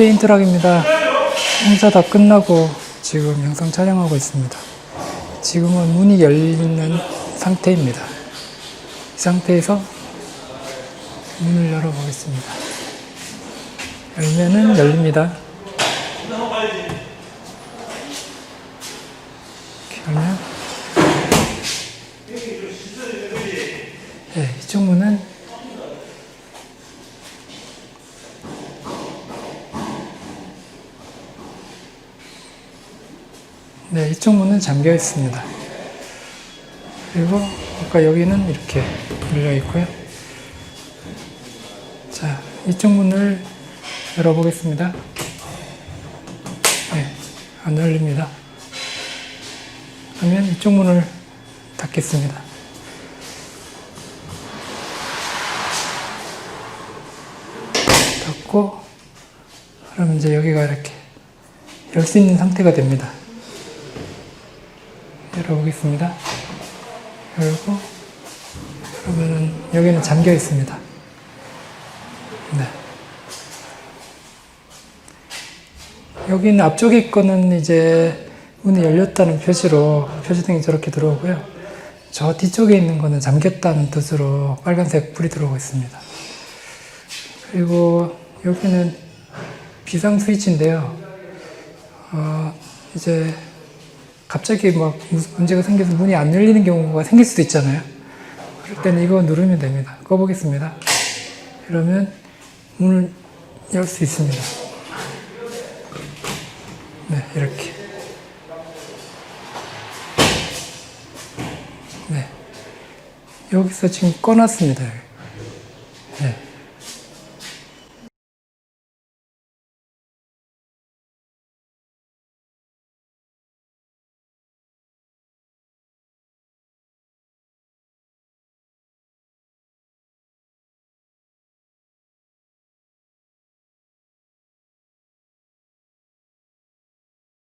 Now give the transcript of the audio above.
OK 인트락입니다. 행사 다 끝나고 지금 영상 촬영하고 있습니다. 지금은 문이 열리는 상태입니다. 이 상태에서 문을 열어보겠습니다. 열면은 열립니다. 열면 네, 이쪽 문은 네, 이쪽 문은 잠겨 있습니다. 그리고 아까 여기는 이렇게 열려 있고요. 자, 이쪽 문을 열어보겠습니다. 네, 안 열립니다. 그러면 이쪽 문을 닫겠습니다. 닫고, 그러면 이제 여기가 이렇게 열 수 있는 상태가 됩니다. 열어보겠습니다. 열고, 그러면은 여기는 잠겨 있습니다. 네. 여기는 앞쪽에 거는 이제 문이 열렸다는 표시로 표시등이 저렇게 들어오고요. 저 뒤쪽에 있는 거는 잠겼다는 뜻으로 빨간색 불이 들어오고 있습니다. 그리고 여기는 비상 스위치인데요. 어, 이제 갑자기 막 문제가 생겨서 문이 안 열리는 경우가 생길 수도 있잖아요. 그럴 때는 이거 누르면 됩니다. 꺼보겠습니다. 그러면 문을 열 수 있습니다. 네, 이렇게. 네. 여기서 지금 꺼놨습니다.